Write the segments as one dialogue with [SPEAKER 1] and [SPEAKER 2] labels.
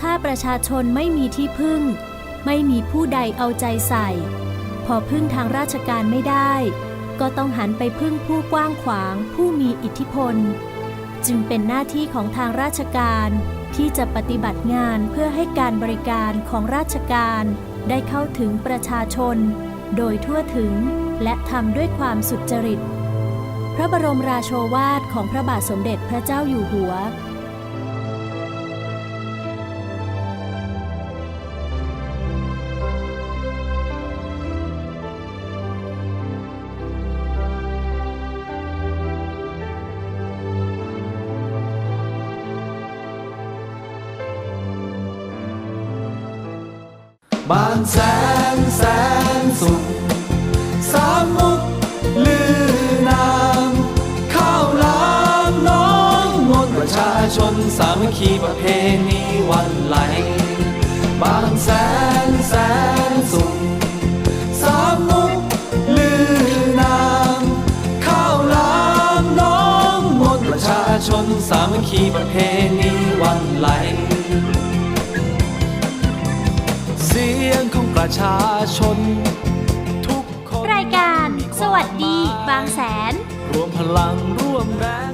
[SPEAKER 1] ถ้าประชาชนไม่มีที่พึ่ง ไม่มีผู้ใดเอาใจใส่ พอพึ่งทางราชการไม่ได้ ก็ต้องหันไปพึ่งผู้กว้างขวางผู้มีอิทธิพล จึงเป็นหน้าที่ของทางราชการที่จะปฏิบัติงานเพื่อให้การบริการของราชการได้เข้าถึงประชาชน โดยทั่วถึงและทำด้วยความสุจริต พระบรมราโชวาทของพระบาทสมเด็จพระเจ้าอยู่หัว
[SPEAKER 2] บ้านแสนแสนสุขสามมุกลือนามข้าวหลามน้องมนประชาชนสามัคคีประเพณีวันไหล บางแสนแสนสุขสามมุกลือนามข้าวหลามน้องมนประชาชนสามัคคีประเพณีวันไหล ประชาชน ทุกคน
[SPEAKER 1] รายการสวัสดีบางแสน
[SPEAKER 2] รวมพลังร่วมแรงร่วมใจร่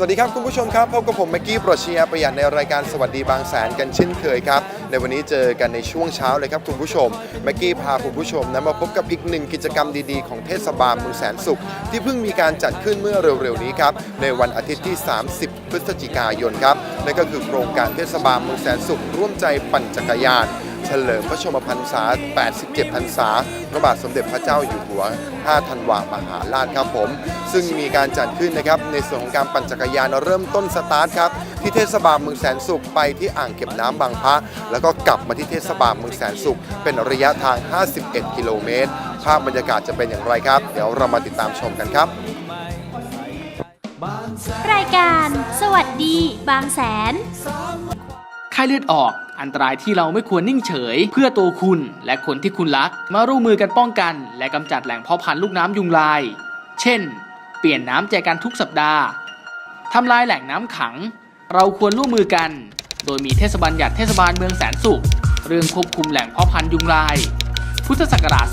[SPEAKER 2] วั
[SPEAKER 3] สวัสดีครับคุณผู้ชมครับพบกับผมแม็กกี้โปรชียประหยัดในรายการสวัสดีบางแสนกันเช่นเคยครับ ในวันนี้เจอกันในช่วงเช้าเลยครับคุณผู้ชมแม็กกี้พาคุณผู้ชมนะมาพบกับอีกหนึ่งกิจกรรมดีๆ ของเทศบาลเมืองแสนสุข ที่เพิ่งมีการจัดขึ้นเมื่อเร็วๆนี้ครับในวันอาทิตย์ที่ 30 พฤศจิกายนครับนั่นก็คือโครงการเทศบาลเมืองแสนสุข ร่วมใจปั่นจักรยาน ฉลิมพระชนมพรรษา 87 พรรษา พระบาทสมเด็จพระเจ้าอยู่หัว 5 ธันวามหาราชครับผม ซึ่งมีการจัดขึ้นนะครับในส่วนของการปั่นจักรยานเริ่มต้นสตาร์ทครับที่เทศบาลเมืองแสนสุขไปที่อ่างเก็บน้ำบางพระแล้วก็กลับมาที่เทศบาลเมืองแสนสุขเป็นระยะทาง 51 กิโลเมตร ภาพบรรยากาศจะเป็นอย่างไรครับ เดี๋ยวเรามาติดตามชมกันครับ
[SPEAKER 1] รายการ สวัสดี บางแสน
[SPEAKER 4] ไข้เลือดออก อันตรายที่เราไม่ควรนิ่งเฉย เพื่อตัวคุณและคนที่คุณรัก มาร่วมมือกันป้องกัน และกำจัดแหล่งเพาะพันธุ์ลูกน้ำยุงลาย เช่น เปลี่ยนน้ำแจกันทุกสัปดาห์ทำลายแหล่งน้ำขัง เราควรร่วมมือกัน โดยมีเทศบาลหยัดเทศบาลเมืองแสนสุข เรื่องควบคุมแหล่งเพาะพันธุ์ยุงลาย พุทธศักราช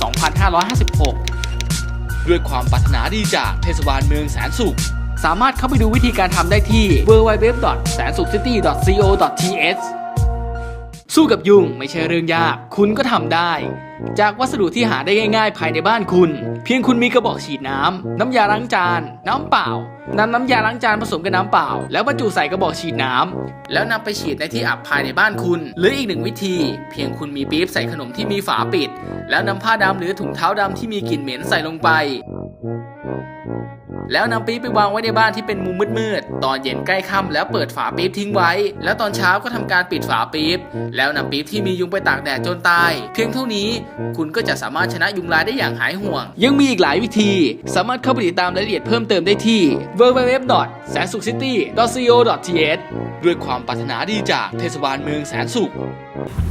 [SPEAKER 4] 2556 ด้วยความปรารถนาดีจากเทศบาลเมืองแสนสุขสามารถเข้าไปดูวิธีการทำได้ที่ www. สู้กับยุงไม่ใช่เรื่องยาก คุณก็ทำได้ จากวัสดุที่หาได้ง่ายๆ ภายในบ้านคุณ เพียงคุณมีกระบอกฉีดน้ำ น้ำยาล้างจาน น้ำเปล่านำน้ำยาล้างจานผสมกับน้ำเปล่า แล้วบรรจุใส่กระบอกฉีดน้ำ แล้วนำไปฉีดในที่อับภายในบ้านคุณ หรืออีกหนึ่งวิธี เพียงคุณมีปี๊บใส่ขนมที่มีฝาปิด แล้วนำผ้าดำหรือถุงเท้าดำที่มีกลิ่นเหม็นใส่ลงไป แล้วนำปี๊บไปวางไว้ในบ้านที่เป็นมุมมืดๆ ตอนเย็นใกล้ค่ำแล้วเปิดฝาปี๊บทิ้งไว้ แล้วตอนเช้าก็ทำการปิดฝาปี๊บ แล้วนำปี๊บที่มียุงไปตากแดดจนตาย เพียงเท่านี้ คุณก็จะสามารถชนะยุงลายได้อย่างหายห่วง ยังมีอีกหลายวิธี สามารถเข้าไปติดตามรายละเอียดเพิ่มเติมได้ที่ www. แสนสุข city. co. th ด้วยความปรารถนาดีจากเทศบาลเมืองแสนสุข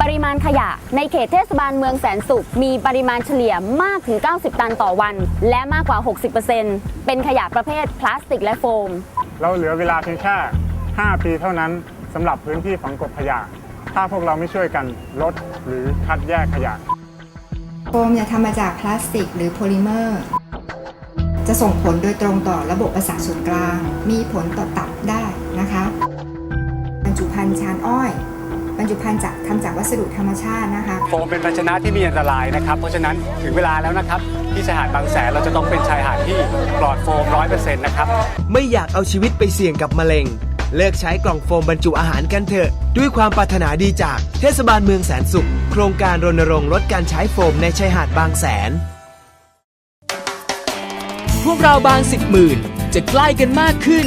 [SPEAKER 5] ปริมาณขยะในเขตเทศบาลเมืองแสนสุข มีปริมาณเฉลี่ยมากถึง 90 ตันต่อวัน และมากกว่า 60%เป็นขยะประเภทพลาสติกและโฟม
[SPEAKER 6] เราเหลือเวลาเพียงแค่ 5 ปีเท่านั้นสำหรับพื้นที่ฝังกลบขยะ ถ้าพวกเราไม่ช่วยกันลดหรือคัดแยกขยะ
[SPEAKER 7] โฟมเนี่ยทำมาจากพลาสติกหรือโพลิเมอร์ จะส่งผลโดยตรงต่อระบบประสาทส่วนกลาง มีผลต่อตับได้นะคะบรรจุ ภัณฑ์ชานอ้อยบรรจุภัณฑ์จากทำจากวัสดุธรรมชาตินะคะ
[SPEAKER 6] โฟมเป็นภาชนะที่มีอันตรายนะครับ เพราะฉะนั้นถึงเวลาแล้วนะครับ ที่ชายหาดบางแสนเราจะต้องเป็นชายหาดที่ปลอดโฟม100%นะครับ
[SPEAKER 8] ไม่อยากเอาชีวิตไปเสี่ยงกับมะเร็ง เลิกใช้กล่องโฟมบรรจุอาหารกันเถอะ ด้วยความปรารถนาดีจากเทศบาลเมืองแสนสุข โครงการรณรงค์ลดการใช้โฟมในชายหาดบางแสน พวกเราบางสิบหมื่นจะใกล้กันมากขึ้น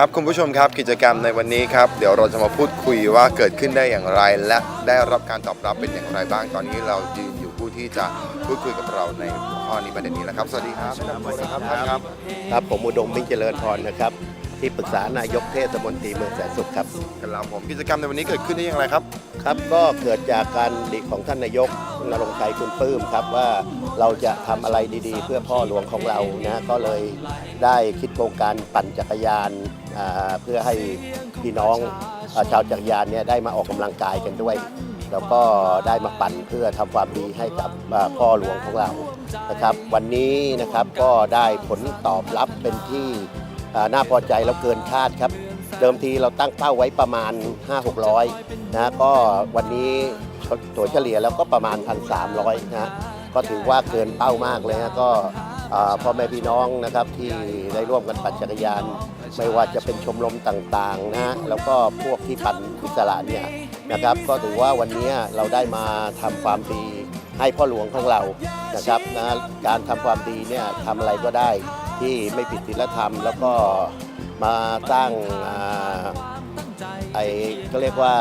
[SPEAKER 3] ครับคุณผู้ชมครับกิจกรรมในวันนี้ครับเดี๋ยวเราจะมาพูดคุยว่าเกิดขึ้นได้อย่างไร และได้รับการตอบรับเป็นอย่างไรบ้างตอนนี้เรายืนอยู่ผู้ที่จะพูดคุยกับเราในหัวข้อนี้ประเด็นนี้แล้วครับสวัสดีครับสวัสดีครับท่านครับ
[SPEAKER 9] ครับผมอุดมมิ่งเจริญพรนะครับ ที่ปรึกษานายกเทศมนตรีเมืองแสนสุขครับ
[SPEAKER 3] กันแล้วผมกิจกรรมในวันนี้เกิดขึ้นได้อย่างไรครับ
[SPEAKER 9] ครับก็เกิดจากการดิของท่านนายกนรงค์ชัยคุณปลื้มครับว่าเราจะทำอะไรดีๆ เพื่อพ่อหลวงของเรานะก็เลยได้คิดโครงการปั่นจักรยานอ่า เพื่อให้พี่น้องชาวจักรยานเนี่ยได้มาออกกำลังกายกันด้วย แล้วก็ได้มาปั่นเพื่อทำความดีให้กับพ่อหลวงของเรานะครับ วันนี้นะครับก็ได้ผลตอบรับเป็นที่น่าพอใจแล้วเกินคาดครับ เดิมทีเราตั้งเป้าไว้ประมาณ 5-600นะก็วันนี้ตัวเฉลี่ยแล้วก็ประมาณ 1,300นะก็ถือว่าเกินเป้ามากเลยนะก็พ่อแม่พี่น้องนะครับที่ได้ร่วมกันปั่นจักรยาน ไม่ว่าจะเป็นชมรมต่างๆนะฮะแล้วก็พวกที่ปั่นอิสระเนี่ยนะครับก็ถือว่าวันนี้เราได้มาทำความดีให้พ่อหลวงของเรานะครับนะการทำความดีเนี่ยทำอะไรก็ได้ที่ไม่ผิดศีลธรรม แล้วก็มาสร้างไอ้ก็เรียกว่า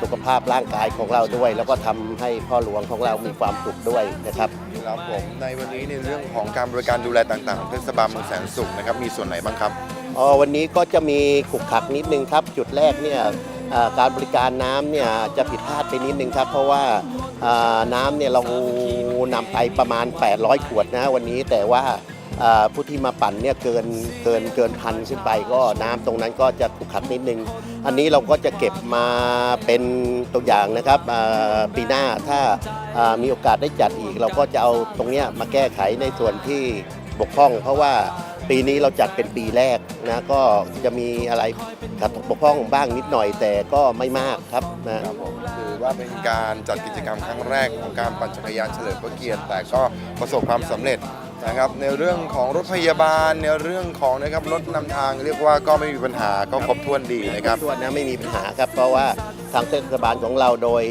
[SPEAKER 9] สุขภาพร่างกายของเราด้วย แล้วก็ทำให้พ่อหลวงของเรามีความสุขด้วยนะครับ
[SPEAKER 3] ครับผมในวันนี้ในเรื่องของการบริการดูแลต่างๆของเทศบาลเมืองแสนสุขนะครับมีส่วนไหนบ้างครับ
[SPEAKER 9] อ๋อวันนี้ก็จะมีขุกขักนิดนึงครับ จุดแรกเนี่ยอ่าการบริการน้ำเนี่ยจะผิดพลาดไปนิดนึงครับ เพราะว่าอ่าน้ำเนี่ยเรานำไปประมาณ 800 ขวดนะวันนี้แต่ว่าอ่าผู้ที่มาปั่นเนี่ยเกินเกินเกินพันขึ้นไป ก็น้ำตรงนั้นก็จะขุกขักนิดนึง อันนี้เราก็จะเก็บมาเป็นตัวอย่างนะครับอ่าปีหน้าถ้าอ่ามีโอกาสได้จัดอีก เราก็จะเอาตรงเนี้ยมาแก้ไขในส่วนที่บกพร่อง เพราะว่า ปีนี้เราจัดเป็นปีแรกนะก็จะมีอะไรขัดตกบกพร่องบ้างนิดหน่อยแต่ก็ไม่มากครับนะ
[SPEAKER 3] ครับผมถือว่าเป็นการจัดกิจกรรมครั้งแรกของการปั่นจักรยานเฉลิมพระเกียรติ แต่ก็ประสบความสำเร็จ นะครับในเรื่องของรถพยาบาลในเรื่องของนะครับรถนำทางเรียกว่าก็ไม่มีปัญหาก็ครบถ้วนดีนะครับ
[SPEAKER 9] ส่วนนะไม่มีปัญหาครับ เพราะว่าทางเทศบาลของเราโดย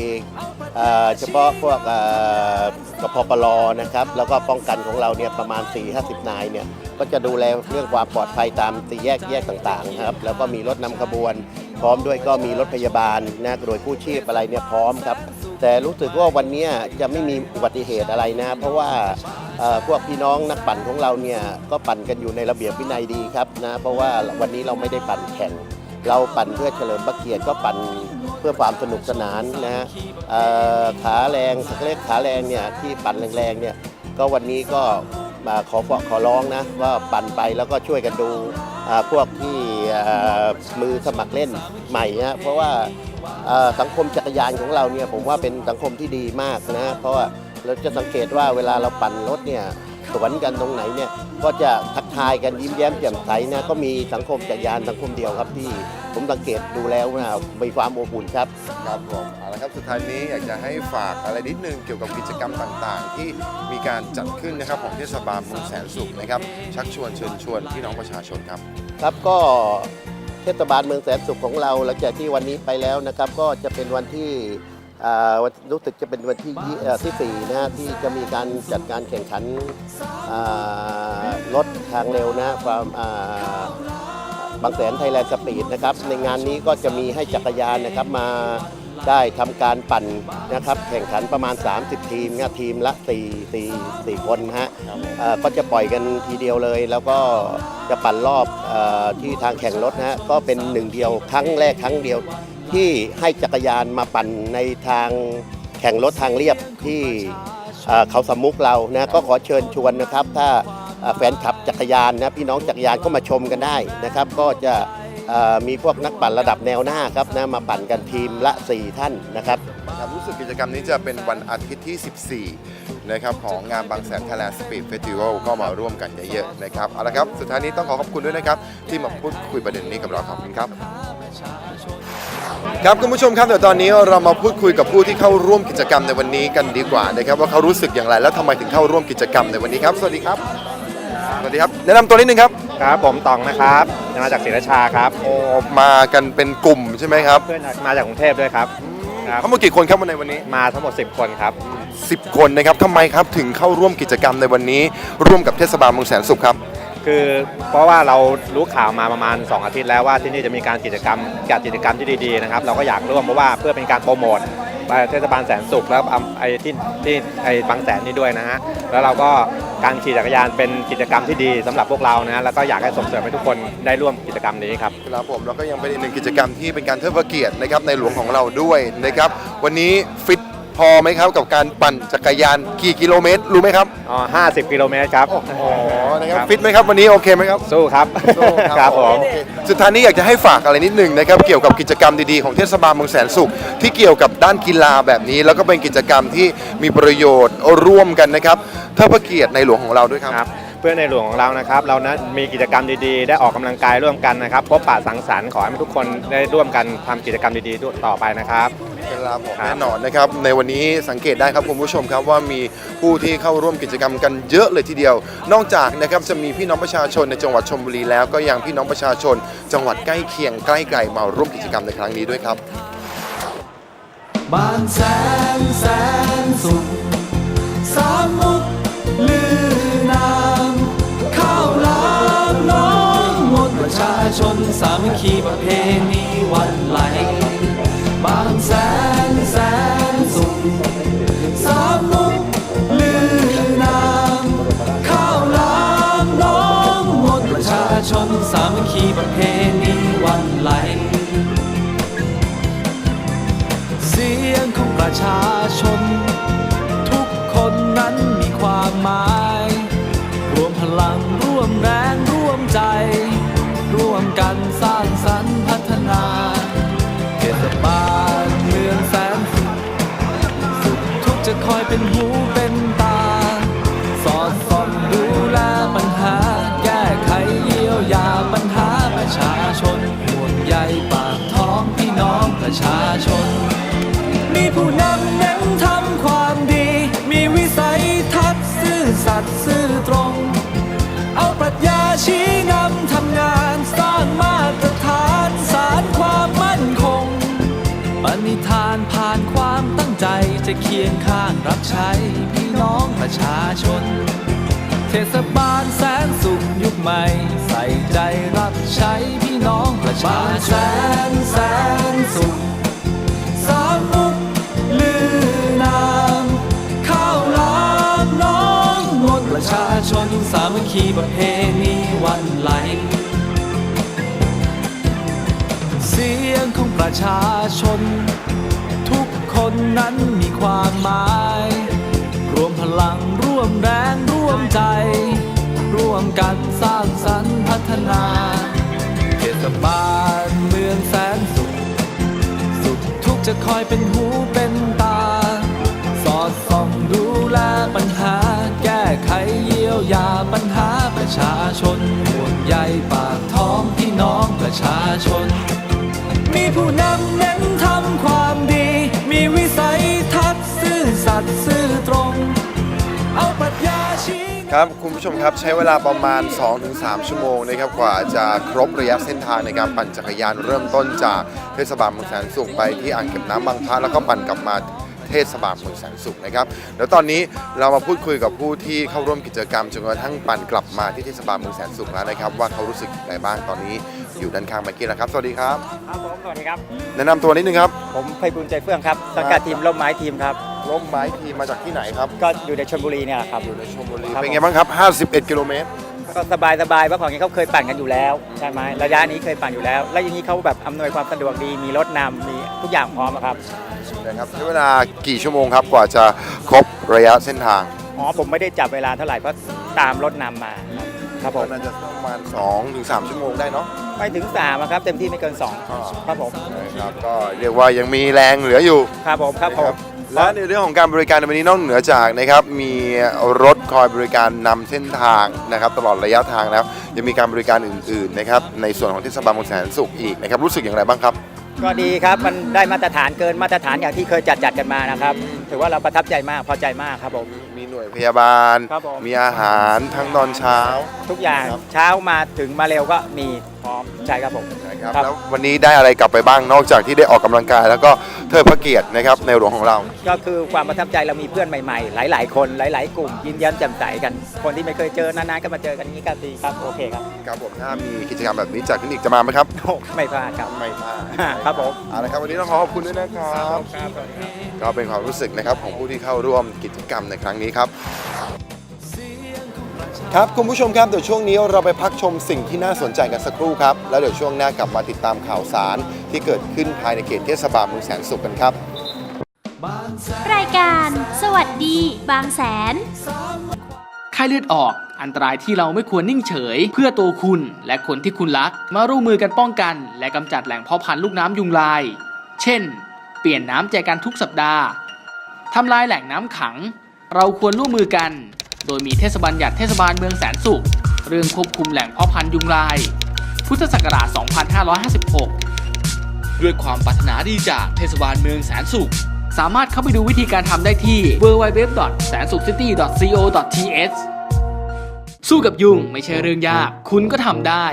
[SPEAKER 9] เอ่อเฉพาะพวกเอ่อกพปลนะครับแล้วก็ป้องกันของเราเนี่ยประมาณ 4-50 นายเนี่ยก็จะดูแลเรื่องความปลอดภัยตามสี่แยกแยกต่างๆนะครับแล้วก็มีรถนำขบวน พร้อมด้วยก็มีรถพยาบาลนะโดยกู้ชีพอะไรเนี่ยพร้อมครับ แต่รู้สึกว่าวันนี้จะไม่มีอุบัติเหตุอะไรนะ เพราะว่าพวกพี่น้องนักปั่นของเราเนี่ยก็ปั่นกันอยู่ในระเบียบวินัยดีครับนะเพราะว่าวันนี้เราไม่ได้ปั่นแข่ง เราปั่นเพื่อเฉลิมพระเกียรติก็ปั่นเพื่อความสนุกสนานนะฮะขาแรงสักเล็กขาแรงเนี่ยที่ปั่นแรงๆเนี่ยก็วันนี้ก็มาขอขอร้องนะว่าปั่นไปแล้วก็ช่วยกันดูพวกที่มือสมัครเล่นใหม่นะเพราะว่า สังคมจักรยานของเราเนี่ยผมว่าเป็นสังคมที่ดีมากนะเพราะว่าเราจะสังเกตว่าเวลาเราปั่นรถเนี่ยสวนกันตรงไหนเนี่ยก็จะทักทายกันยิ้มแย้มแจ่มใสนะก็มีสังคมจักรยานสังคมเดียวครับที่ผมสังเกตดูแล้วนะมีความอบอุ่นครับ
[SPEAKER 3] ครับผมเอาละครับสุดท้ายนี้อยากจะให้ฝากอะไรนิดนึงเกี่ยวกับกิจกรรมต่างๆ ที่มีการจัดขึ้นนะครับของเทศบาลเมืองแสนสุขนะครับชักชวนเชิญชวนพี่น้องประชาชนครับ
[SPEAKER 9] ครับก็เทศบาลเมืองแสนสุขของเรา หลังจากที่วันนี้ไปแล้วนะครับก็จะเป็นวันที่รู้สึกจะเป็นวันที่ที่สี่นะฮะที่จะมีการจัดการแข่งขันรถทางเร็วนะความบางแสนไทยแลนด์สปีดนะครับในงานนี้ก็จะมีให้จักรยานนะครับมา ได้ทำการปั่นนะครับแข่งขันประมาณ 30 ทีมนะทีมละ4 4 4คนนะฮะเอ่อก็จะปล่อยกันทีเดียวเลย แล้วก็จะปั่นรอบเออที่ทางแข่งรถนะฮะก็เป็นหนึ่งเดียวครั้งแรกครั้งเดียว ที่ให้จักรยานมาปั่นในทางแข่งรถทางเรียบที่เอ่อเขาสามมุกเรานะก็ขอเชิญชวนนะครับ ถ้าเอ่อแฟนคลับจักรยานนะพี่น้องจักรยานก็มาชมกันได้นะครับ ก็จะเอ่อ มีพวกนักปั่นระดับแนวหน้าครับนะมาปั่นกันทีมละ 4 ท่านนะครับ
[SPEAKER 3] ครับรู้สึกกิจกรรมนี้จะเป็นวันอาทิตย์ที่ 14 นะครับของงานบางแสนไทยแลนด์สปีดเฟสติวัลก็มาร่วมกันเยอะๆนะครับเอาละครับ สุดท้ายนี้ต้องขอขอบคุณด้วยนะครับ ที่มาพูดคุยประเด็นนี้กับเราขอบคุณครับ ครับคุณผู้ชมครับเดี๋ยวตอนนี้เรามาพูดคุยกับผู้ที่เข้าร่วมกิจกรรมในวันนี้กันดีกว่านะครับว่าเขารู้สึกอย่างไรและทำไมถึงเข้าร่วมกิจกรรมในวันนี้ครับ สวัสดีครับ สวัสดีครับแนะนำตัวนิดนึงครับ
[SPEAKER 10] ครับ ผมตองนะครับมาจากศรีราชาครับ
[SPEAKER 3] โอ้มากันเป็นกลุ่มใช่ไหมครับ
[SPEAKER 10] เพื่อนมาจากกรุงเทพด้วยครับครับ
[SPEAKER 3] ทั้งหมดกี่คนครับในวันนี้
[SPEAKER 10] มาทั้งหมด 10 คนครับ
[SPEAKER 3] 10 คนนะครับทำไมครับถึงเข้าร่วมกิจกรรมในวันนี้ ร่วมกับเทศบาลเมืองแสนสุขครับ
[SPEAKER 10] คือเพราะว่าเรารู้ข่าวมาประมาณ 2 อาทิตย์แล้วว่าที่นี่จะมีการกิจกรรมจัดกิจกรรมที่ดีๆนะครับเราก็อยากร่วมเพราะว่าเพื่อเป็นการโปรโมทเทศบาลแสนสุขแล้วอำไอ้ที่ที่ไอ้บางแสนนี่ด้วยนะฮะแล้วเราก็การขี่จักรยานเป็นกิจกรรมที่ดีสำหรับพวกเรานะฮะแล้วก็อยากให้ส่งเสริมให้ทุกคนได้ร่วมกิจกรรมนี้ครับ
[SPEAKER 3] ครับผมแล้วก็ยังเป็นอีกหนึ่งกิจกรรมที่เป็นการเทิดพระเกียรตินะครับในหลวงของเราด้วยนะครับวันนี้ฟิต พอไหมครับกับการปั่นจักรยานกี่กิโลเมตรรู้ไหมครับ
[SPEAKER 10] อ๋อ50 กิโลเมตรครับ
[SPEAKER 3] อ๋อนะครับฟิตไหมครับวันนี้โอเคไหมครับ
[SPEAKER 10] สู้ครับ ครับผม
[SPEAKER 3] โอเคสุดท้ายนี้อยากจะให้ฝากอะไรนิดหนึ่งนะครับเกี่ยวกับกิจกรรมดีๆของเทศบาลเมืองแสนสุข ที่เกี่ยวกับด้านกีฬาแบบนี้ แล้วก็เป็นกิจกรรมที่มีประโยชน์ร่วมกันนะครับเทิดพระเกียรติในหลวงของเราด้วยครับ
[SPEAKER 10] ครับ เพื่อนในหลวงของเรานะครับ เรานะมีกิจกรรมดีๆ ได้ออกกำลังกายร่วมกันนะครับ พบปะสังสรรค์ขอให้ทุกคนได้ร่วมกันทำกิจกรรมดีๆต่อไปนะครับ
[SPEAKER 3] ครับผม
[SPEAKER 10] ครับ
[SPEAKER 3] แน่นอนนะครับในวันนี้สังเกตได้ครับคุณผู้ชมครับว่ามีผู้ที่เข้าร่วมกิจกรรมกันเยอะเลยทีเดียว นอกจากนะครับจะมีพี่น้องประชาชนในจังหวัดชลบุรีแล้วก็ยังพี่น้องประชาชน จังหวัดใกล้เคียงใกล้ไกลมาร่วมกิจกรรมในครั้งนี้ด้วยครับ
[SPEAKER 2] บ้านแสนแสนสุขสามมุกลือ ชาชนสามัคคีประเพณีวันไหล บางแสนแสนสุขสามมุกลือนามข้าวหลามน้องมนต์ประชาชนสามัคคีประเพณีวันไหล เสียงของประชาชน กข์จ ใจจะเคียงข้างรับใช้พี่น้องประชาชน เทศบาลแสนสุขยุคใหม่ ใส่ใจรับใช้พี่น้องประชาชนแสนแสนสุขสามมุกลือนามข้าวหลามน้องมนประชาชนสามัคคีประเพณีวันไหลเสียงของประชาชน นั้นมีความหมาย รวมพลังร่วมแรงร่วมใจ ร่วมกันสร้างสรรค์พัฒนาเทศบาลเมืองแสนสุข สุขทุกจะคอยเป็นหูเป็นตา สอดส่องดูแลปัญหา แก้ไขเยียวยาปัญหาประชาชนห่วงใยปากท้องพี่น้องประชาชน มีผู้นำเน้น สัตย์ซื่อตรง เอาปรัชญาชี้
[SPEAKER 3] ครับ คุณผู้ชมครับใช้เวลาประมาณ 2-3 ชั่วโมงนะครับกว่าจะครบระยะเส้นทางในการปั่นจักรยานเริ่มต้นจากเทศบาลเมืองแสนสุขไปที่อ่างเก็บน้ำบางพระแล้วก็ปั่นกลับมา เทศบาลเมืองแสนสุขนะครับเดี๋ยวตอนนี้เรามาพูดคุยกับผู้ที่เข้าร่วมกิจกรรมจนกระทั่งปั่นกลับมาที่เทศบาลเมืองแสนสุขแล้วนะครับ ว่าเขารู้สึกอย่างไรบ้างตอนนี้อยู่ด้านข้างเมื่อกี้นะครับ สวัสดีครับ
[SPEAKER 11] ครับผมสวัสดีครับ
[SPEAKER 3] แนะนำตัวนิดนึงครับ
[SPEAKER 11] ผมไพบุญใจเฟื่องครับสังกัดทีมร่มไม้ทีมครับ
[SPEAKER 3] ร่มไม้ทีมมาจากที่ไหนครับ
[SPEAKER 11] ก็อยู่ในชลบุรีเนี่ยแหละครับ
[SPEAKER 3] อยู่ในชลบุรี
[SPEAKER 11] ครับ
[SPEAKER 3] เป็นไงบ้างครับ 51 กิโลเมตร
[SPEAKER 11] ก็สบายสบายๆเพราะของนี้เขาเคยปั่นกันอยู่แล้วใช่ไหมระยะนี้เคยปั่นอยู่แล้ว แล้วอย่างนี้เขาแบบอำนวยความสะดวกดีมีรถนำมีทุกอย่างพร้อมอะครับ
[SPEAKER 3] นะครับใช้เวลากี่ชั่วโมงครับกว่าจะครบระยะเส้นทาง
[SPEAKER 11] อ๋อผมไม่ได้จับเวลาเท่าไหร่เพราะตามรถนำมาครับผม
[SPEAKER 3] น่าจะประมาณ2ถึง3ชั่วโมงได้เนาะ
[SPEAKER 11] ไม่ถึงสามอะครับเต็มที่ไม่เกินสองครับผม
[SPEAKER 3] นะครับก็เรียกว่ายังมีแรงเหลืออยู่
[SPEAKER 11] ครับผมครับผม
[SPEAKER 3] และในเรื่องของการบริการในวันนี้นอกเหนือจากนะครับมีรถคอยบริการนำเส้นทางนะครับตลอดระยะทางแล้วยังมีการบริการอื่นๆนะครับในส่วนของเทศบาลเมืองแสนสุขอีกนะครับรู้สึกอย่างไรบ้างครับ
[SPEAKER 11] ก็ดีครับ มันได้มาตรฐานเกินมาตรฐานอย่างที่เคยจัดจัดกันมานะครับ ถือว่าเราประทับใจมากพอใจมากครับผม
[SPEAKER 3] มีหน่วยพยาบาล
[SPEAKER 11] ครับผม
[SPEAKER 3] มีอาหารทั้งตอนเช้า
[SPEAKER 11] ทุกอย่างเช้ามาถึงมาเร็วก็มีพร้อมใช่ครับผม
[SPEAKER 3] ครับ แล้ววันนี้ได้อะไรกลับไปบ้างนอกจากที่ได้ออกกำลังกาย แล้วก็เทิดพระเกียรตินะครับในหลวงของเรา
[SPEAKER 11] ก็คือความประทับใจเรามีเพื่อนใหม่ๆ หลาย ๆ คนหลาย ๆ กลุ่มยิ้มแย้มแจ่มใสกัน คนที่ไม่เคยเจอนานๆก็มาเจอกันอย่างนี้ก็ดีครับโอเคครับ
[SPEAKER 3] ครับผมถ้ามีกิจกรรมแบบนี้จากคลินิกจะมาไหมครับ
[SPEAKER 11] โอ้ไม่พลาดครับ
[SPEAKER 3] ไม่พลาด
[SPEAKER 11] ครับผม
[SPEAKER 3] เอาละครับวันนี้ต้องขอขอบคุณด้วยนะครับ ก็เป็นความรู้สึกนะครับของผู้ที่เข้าร่วมกิจกรรมในครั้งนี้ครับ ครับคุณผู้ชมครับเดี๋ยวช่วงนี้เราไปพักชมสิ่งที่น่าสนใจกันสักครู่ครับ แล้วเดี๋ยวช่วงหน้ากลับมาติดตามข่าวสารที่เกิดขึ้นภายในเขตเทศบาลเมืองแสนสุขกันครับ
[SPEAKER 1] รายการสวัสดีบางแสน
[SPEAKER 4] ไข้เลือดออกอันตรายที่เราไม่ควรนิ่งเฉย เพื่อตัวคุณและคนที่คุณรัก มาร่วมมือกันป้องกัน และกำจัดแหล่งเพาะพันธุ์ลูกน้ำยุงลาย เช่น เปลี่ยนน้ำแจกันทุกสัปดาห์ทำลายแหล่งน้ำขัง เราควรร่วมมือกัน โดยมีเทศบาลหยัดเทศบาลเมืองแสนสุข เรื่องควบคุมแหล่งเพาะพันธุ์ยุงลาย พุทธศักราช 2556 ด้วยความปรารถนาดีจากเทศบาลเมืองแสนสุข สามารถเข้าไปดูวิธีการทำได้ที่ www. สู้กับยุงไม่ใช่เรื่องยาก คุณก็ทำได้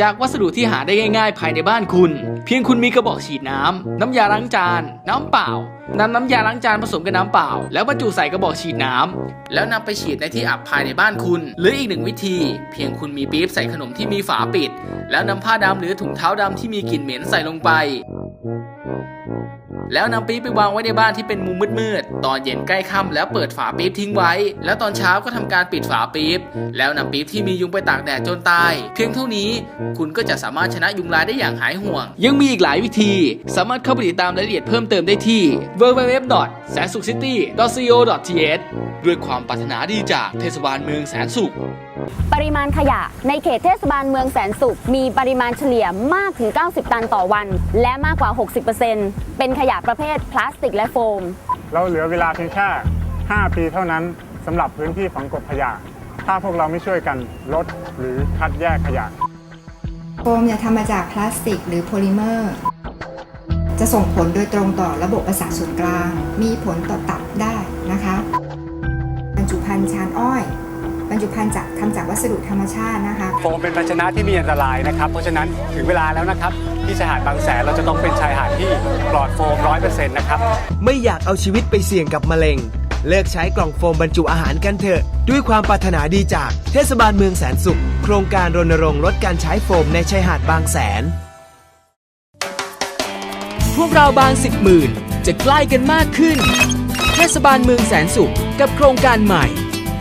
[SPEAKER 4] จากวัสดุที่หาได้ง่ายๆ ภายในบ้านคุณ เพียงคุณมีกระบอกฉีดน้ำ น้ำยาล้างจาน น้ำเปล่านำน้ำยาล้างจานผสมกับน้ำเปล่า แล้วบรรจุใส่กระบอกฉีดน้ำ แล้วนำไปฉีดในที่อับภายในบ้านคุณ หรืออีกหนึ่งวิธี เพียงคุณมีปี๊บใส่ขนมที่มีฝาปิด แล้วนำผ้าดำหรือถุงเท้าดำที่มีกลิ่นเหม็นใส่ลงไป แล้วนำปี๊บไปวางไว้ในบ้านที่เป็นมุมมืดๆ ตอนเย็นใกล้ค่ำแล้วเปิดฝาปี๊บทิ้งไว้ แล้วตอนเช้าก็ทำการปิดฝาปี๊บ แล้วนำปี๊บที่มียุงไปตากแดดจนตาย เพียงเท่านี้คุณก็จะสามารถชนะยุงลายได้อย่างหายห่วง ยังมีอีกหลายวิธี สามารถเข้าไปติดตามรายละเอียดเพิ่มเติมได้ที่ www. แสนสุข city. co. th ด้วยความปรารถนาดีจากเทศบาลเมืองแสนสุข
[SPEAKER 5] ปริมาณขยะในเขตเทศบาลเมืองแสนสุข มีปริมาณเฉลี่ยมากถึง 90 ตันต่อวัน และมากกว่า 60%เป็นขยะประเภทพลาสติกและโฟม
[SPEAKER 6] เราเหลือเวลาเพียงแค่ 5 ปีเท่านั้นสำหรับพื้นที่ฝังกลบขยะ ถ้าพวกเราไม่ช่วยกันลดหรือคัดแยกขยะ
[SPEAKER 7] โฟมเนี่ยทำมาจากพลาสติกหรือโพลิเมอร์ จะส่งผลโดยตรงต่อระบบประสาทส่วนกลาง มีผลต่อตับได้นะคะบรรจุภัณฑ์ชานอ้อย บรรจุภัณฑ์จากทำจากวัสดุธรรมชาตินะคะ
[SPEAKER 6] โฟมเป็นภาชนะที่มีอันตรายนะครับ เพราะฉะนั้นถึงเวลาแล้วนะครับ ที่ชายหาดบางแสนเราจะต้องเป็นชายหาดที่ปลอดโฟม100%นะครับ
[SPEAKER 12] ไม่อยากเอาชีวิตไปเสี่ยงกับมะเร็ง เลิกใช้กล่องโฟมบรรจุอาหารกันเถอะ ด้วยความปรารถนาดีจากเทศบาลเมืองแสนสุข โครงการรณรงค์ลดการใช้โฟมในชายหาดบางแสน
[SPEAKER 8] พวกเราบางสิบหมื่นจะใกล้กันมากขึ้น เทศบาลเมืองแสนสุขกับโครงการใหม่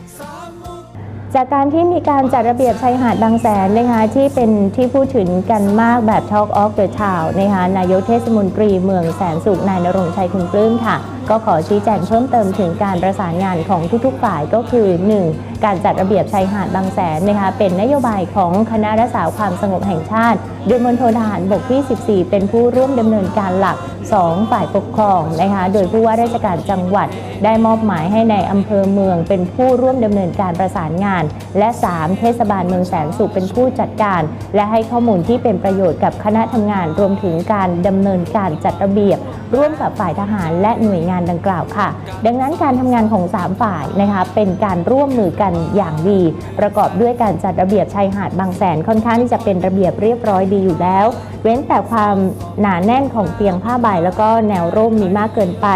[SPEAKER 13] จากการที่มีการจัดระเบียบชายหาดบางแสนนะคะที่เป็นที่พูดถึงกันมากแบบ Talk of the Town นะคะนายกเทศมนตรีเมืองแสนสุขนายนรงชัยคุณปลื้มค่ะก็ขอชี้แจงเพิ่มเติมถึงการประสานงานของทุกๆฝ่ายก็คือ 1. การจัดระเบียบชายหาดบางแสนนะคะเป็นนโยบายของคณะรักษาความสงบแห่งชาติ โดยมณฑลทหารบกที่ 14 เป็นผู้ร่วมดำเนินการหลัก 2 ฝ่ายปกครองนะคะโดยผู้ว่าราชการจังหวัด ได้มอบหมายให้ในอำเภอเมือง เป็นผู้ร่วมดำเนินการประสานงาน และ 3 เทศบาลเมืองแสนสุขเป็นผู้จัดการ และให้ข้อมูลที่เป็นประโยชน์กับคณะทำงานรวมถึงการดำเนินการจัดระเบียบ ร่วมกับฝ่ายทหารและหน่วยงานดังกล่าวค่ะ ดังนั้นการทำงานของ 3 ฝ่ายนะคะเป็นการร่วมมือกันอย่างดี ประกอบด้วยการจัดระเบียบชายหาดบางแสนค่อนข้างที่จะเป็นระเบียบเรียบร้อยดีอยู่แล้ว เว้นแต่ความหนาแน่นของเตียงผ้าใบ แล้วก็แนวร่มมีมากเกินไป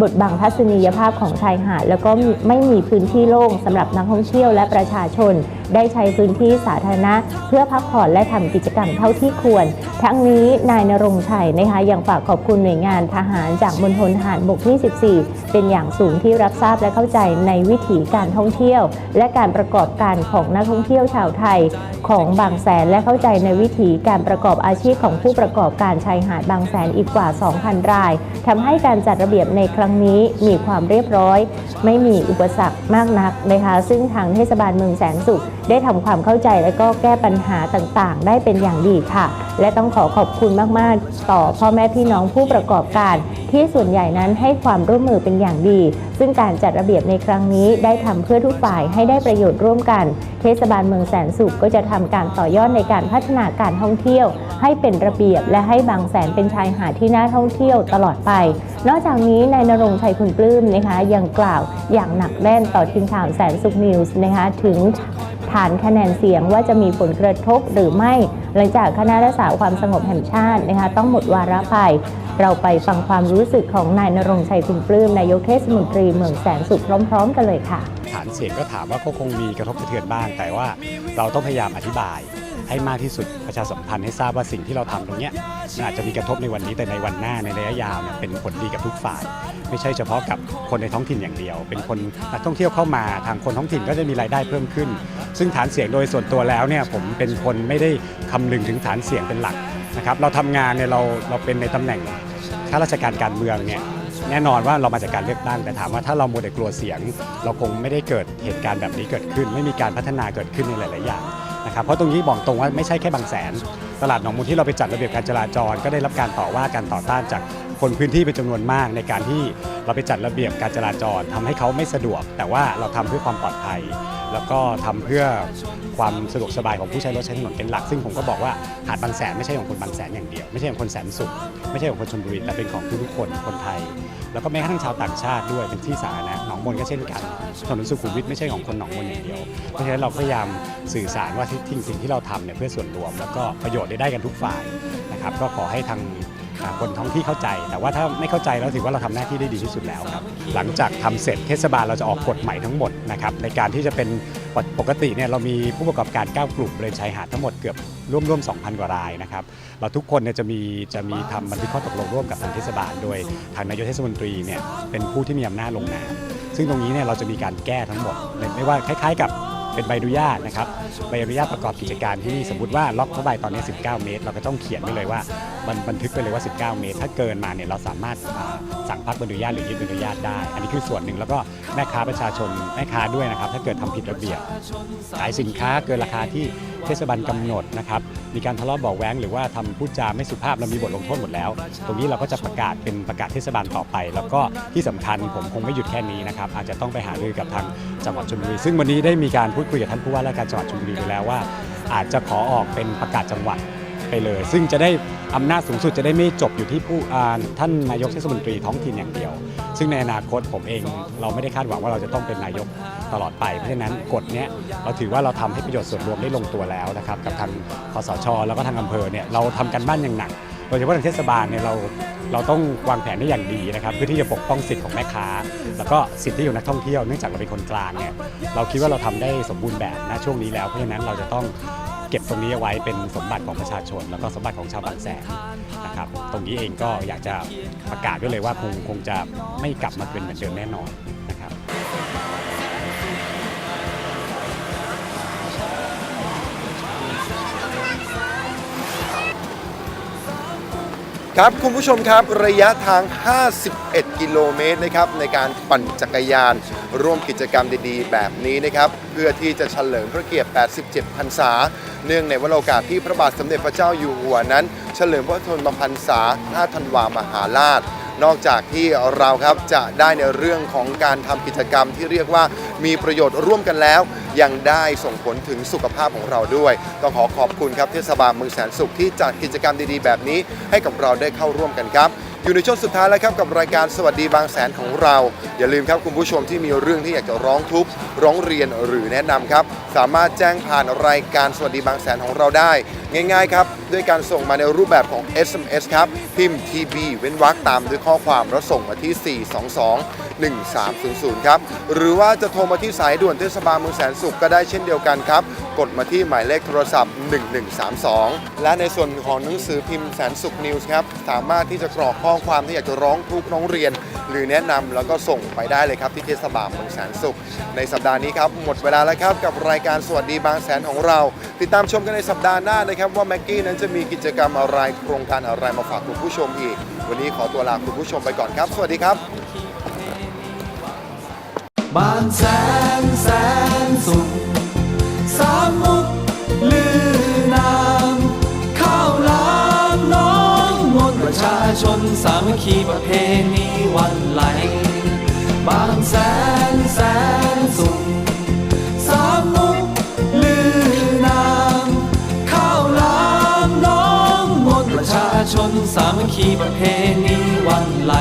[SPEAKER 13] บทบังทัศนียภาพของชายหาด แล้วก็ไม่มีพื้นที่โล่งสำหรับนักท่องเที่ยวและประชาชน ได้ใช้พื้นที่สาธารณะ เพื่อพักผ่อนและทำกิจกรรมเท่าที่ควร ทั้งนี้นายนรงชัยนะคะยังฝากขอบคุณหน่วยงานทหารจากมณฑลทหารบกที่14 เป็นอย่างสูงที่รับทราบและเข้าใจในวิถีการท่องเที่ยว และการประกอบการของนักท่องเที่ยวชาวไทย ของบางแสนและเข้าใจในวิถีการประกอบอาชีพของผู้ประกอบการชายหาดบางแสนอีกกว่า 2,000 รายทำให้การจัดระเบียบในครั้งนี้มีความเรียบร้อย ไม่มีอุปสรรคมากนักนะคะซึ่งทางเทศบาลเมืองแสนสุขได้ทำความเข้าใจและก็แก้ปัญหาต่างๆ ได้เป็นอย่างดีค่ะ และต้องขอขอบคุณมากๆ ต่อพ่อแม่พี่น้องผู้ประกอบการ ที่ส่วนใหญ่นั้นให้ความร่วมมือเป็นอย่างดี ซึ่งการจัดระเบียบในครั้งนี้ได้ทำเพื่อทุกฝ่ายให้ได้ประโยชน์ร่วมกัน เทศบาลเมืองแสนสุขก็จะทำการต่อยอดในการพัฒนาการท่องเที่ยว ให้เป็นระเบียบและให้บางแสนเป็นชายหาดที่น่าท่องเที่ยวตลอดไป นอกจากนี้นายนรงชัยคุณปลื้มนะคะยังกล่าวอย่างหนักแน่นต่อทีมข่าวแสนสุขนิวส์นะคะถึง ฐานคะแนนเสียงว่าจะมีผลกระทบหรือไม่ หลังจากคณะรักษาความสงบแห่งชาตินะคะต้องหมดวาระไป เราไปฟังความรู้สึกของนายนรงชัยคุณปลื้มนายกเทศมนตรีเมืองแสนสุขพร้อม ๆ กันเลยค่ะ
[SPEAKER 14] ฐานเสียงก็ถามว่าก็คงมีกระทบกระเทือนบ้าง แต่ว่าเราต้องพยายามอธิบาย ให้มากที่สุดประชาสัมพันธ์ให้ทราบว่าสิ่งที่เราทำตรงนี้มันอาจจะมีกระทบในวันนี้แต่ในวันหน้าในระยะยาวเนี่ยเป็นผลดีกับทุกฝ่าย ไม่ใช่เฉพาะกับคนในท้องถิ่นอย่างเดียว เป็นคนนักท่องเที่ยวเข้ามาทางคนท้องถิ่นก็จะมีรายได้เพิ่มขึ้น ซึ่งฐานเสียงโดยส่วนตัวแล้วเนี่ยผมเป็นคนไม่ได้คำนึงถึงฐานเสียงเป็นหลักนะครับเราทำงานเนี่ยเราเราเป็นในตำแหน่งข้าราชการการเมืองเนี่ยแน่นอนว่าเรามาจากการเลือกตั้งแต่ถามว่าถ้าเราโมเดลกลัวเสียง เราคงไม่ได้เกิดเหตุการณ์แบบนี้เกิดขึ้น ไม่มีการพัฒนาเกิดขึ้นในหลาย ๆ อย่าง นะครับเพราะตรงนี้บอกตรงว่าไม่ใช่แค่บางแสน ตลาดหนองมูลที่เราไปจัดระเบียบการจราจร ก็ได้รับการต่อว่าการต่อต้านจาก คนพื้นที่เป็นจำนวนมากในการที่เราไปจัดระเบียบการจราจรทำให้เขาไม่สะดวก แต่ว่าเราทำเพื่อความปลอดภัย แล้วก็ทำเพื่อความสะดวกสบายของผู้ใช้รถใช้ถนนเป็นหลัก ซึ่งผมก็บอกว่าหาดบางแสนไม่ใช่ของคนบางแสนอย่างเดียว ไม่ใช่ของคนแสนสุข ไม่ใช่ของคนชลบุรีแต่เป็นของทุกๆคนคนไทย แล้วก็แม้กระทั่งชาวต่างชาติด้วยเป็นที่สาธารณะหนองมนก็เช่นกันถนนสุขุมวิทไม่ใช่ของคนหนองมนอย่างเดียว เพราะฉะนั้นเราพยายามสื่อสารว่าที่ทิ้งสิ่งที่เราทำเนี่ยเพื่อส่วนรวม แล้วก็ประโยชน์ได้ได้กันทุกฝ่ายนะครับก็ขอให้ทาง คนท้องที่เข้าใจ แต่ว่าถ้าไม่เข้าใจเราถือว่าเราทำหน้าที่ได้ดีที่สุดแล้วครับหลังจากทำเสร็จเทศบาลเราจะออกกฎใหม่ทั้งหมดนะครับในการที่จะเป็นปกติเนี่ยเรามีผู้ประกอบการ 9 กลุ่มบริเวณชายหาดทั้งหมดเกือบร่วมร่วม2,000 กว่ารายนะครับเราทุกคนเนี่ยจะมีจะมีทำบันทึกข้อตกลงร่วมกับทางเทศบาล โดยทางนายกเทศมนตรีเนี่ยเป็นผู้ที่มีอำนาจลงนามซึ่งตรงนี้เนี่ยเราจะมีการแก้ทั้งหมดไม่ไม่ว่าคล้าย ๆ กับ เป็นใบอนุญาตนะครับใบอนุญาตประกอบกิจการที่นี่สมมติว่าล็อกเข้าไปตอนนี้ 19 เมตร เราก็ต้องเขียนไว้เลยว่ามันบันทึกไปเลยว่า 19 เมตร ถ้าเกินมาเนี่ยเราสามารถสั่งพักใบอนุญาตหรือยึดใบอนุญาตได้ อันนี้คือส่วนหนึ่งแล้วก็แม่ค้าประชาชนแม่ค้าด้วยนะครับ ถ้าเกิดทำผิดระเบียบขายสินค้าเกินราคาที่เทศบาลกำหนดนะครับมีการทะเลาะเบาะแว้งหรือว่าทำพูดจาไม่สุภาพเรามีบทลงโทษหมดแล้ว ตรงนี้เราก็จะประกาศเป็นประกาศเทศบาลต่อไป แล้วก็ที่สำคัญผมคงไม่หยุดแค่นี้นะครับอาจจะต้องไปหารือกับทางจังหวัดชลบุรีซึ่งวันนี้ได้มีการพูดคุยกับท่านผู้ว่าราชการจังหวัดชลบุรีไปแล้วว่า อาจจะขอออกเป็นประกาศจังหวัดไปเลย ซึ่งจะได้อำนาจสูงสุดจะได้ไม่จบอยู่ที่ผู้อ่าท่านนายกเทศมนตรีท้องถิ่นอย่างเดียว ซึ่งในอนาคตผมเองเราไม่ได้คาดหวังว่าเราจะต้องเป็นนายกตลอดไป เพราะฉะนั้นกฎเนี้ยเราถือว่าเราทำให้ประโยชน์ส่วนรวมได้ลงตัวแล้วนะครับกับทางคสช แล้วก็ทางอำเภอเนี่ยเราทำกันบ้านอย่างหนัก ดยเฉพาะทางเทศบาลเนี่ยเราเราต้องวางแผนได้อย่างดีนะครับเพื่อที่จะปกป้องสิทธิ์ของแม่ค้า แล้วก็สิทธิของนักท่องเที่ยวเนื่องจากเราเป็นคนกลางเนี่ยเราคิดว่าเราทำได้สมบูรณ์แบบณช่วงนี้แล้วเพราะฉะนั้นเราจะต้องเก็บตรงนี้เอาไว้เป็นสมบัติของประชาชน แล้วก็สมบัติของชาวบางแสนนะครับตรงนี้เองก็อยากจะประกาศด้วยเลยว่าคงคงจะไม่กลับมาเป็นเหมือนเดิมแน่นอนนะครับ
[SPEAKER 3] ครับคุณผู้ชมครับระยะทาง 51 กิโลเมตรนะครับในการปั่นจักรยาน ร่วมกิจกรรมดีๆ แบบนี้นะครับ เพื่อที่จะเฉลิมพระเกียรติ 87 พรรษา เนื่องในวันโอกาสที่พระบาทสมเด็จพระเจ้าอยู่หัวนั้น เฉลิมพระชนมพรรษา 5 ธันวามหาราช นอกจากที่เราครับจะได้ในเรื่องของการทำกิจกรรมที่เรียกว่ามีประโยชน์ร่วมกันแล้ว ยังได้ส่งผลถึงสุขภาพของเราด้วย ต้องขอขอบคุณครับเทศบาลเมืองแสนสุขที่จัดกิจกรรมดีๆ แบบนี้ ให้กับเราได้เข้าร่วมกันครับ อยู่ในช่วงสุดท้ายแล้วครับกับรายการสวัสดีบางแสนของเรา อย่าลืมครับคุณผู้ชมที่มีเรื่องที่อยากจะร้องทุกข์ร้องเรียนหรือแนะนำครับ สามารถแจ้งผ่านรายการสวัสดีบางแสนของเราได้ ง่ายๆครับ ด้วยการส่งมาในรูปแบบของ SMS ครับ พิมพ์ TB เว้นวรรคตามด้วยข้อความแล้วส่งมาที่ 422 1300 ครับ หรือว่าจะโทรมาที่สายด่วนเทศบาลเมืองแสนสุขก็ได้เช่นเดียวกันครับ กดมาที่หมายเลขโทรศัพท์ 1132 และในส่วนของหนังสือพิมพ์แสนสุขนิวส์ครับ สามารถที่จะกรอกข้อความที่อยากจะร้องทุกข์ร้องเรียน หรือแนะนำแล้วก็ส่งไปได้เลยครับที่เทศบาลเมืองแสนสุข ในสัปดาห์นี้ครับหมดเวลาแล้วครับกับรายการสวัสดีบางแสนของเรา ติดตามชมกันในสัปดาห์หน้านะครับว่าแม็กกี้นั้นจะมีกิจกรรมอะไรโครงการอะไรมาฝากคุณผู้ชมอีก วันนี้ขอตัวลาคุณผู้ชมไปก่อนครับ สวัสดีครับ
[SPEAKER 2] บางแสนแสนสุขสามมุกลือนามข้าวหลามน้องมนประชาชนสามัคคีประเพณีวันไหล บางแสนแสนสุข ชนสามัคคีประเพณีวันไหล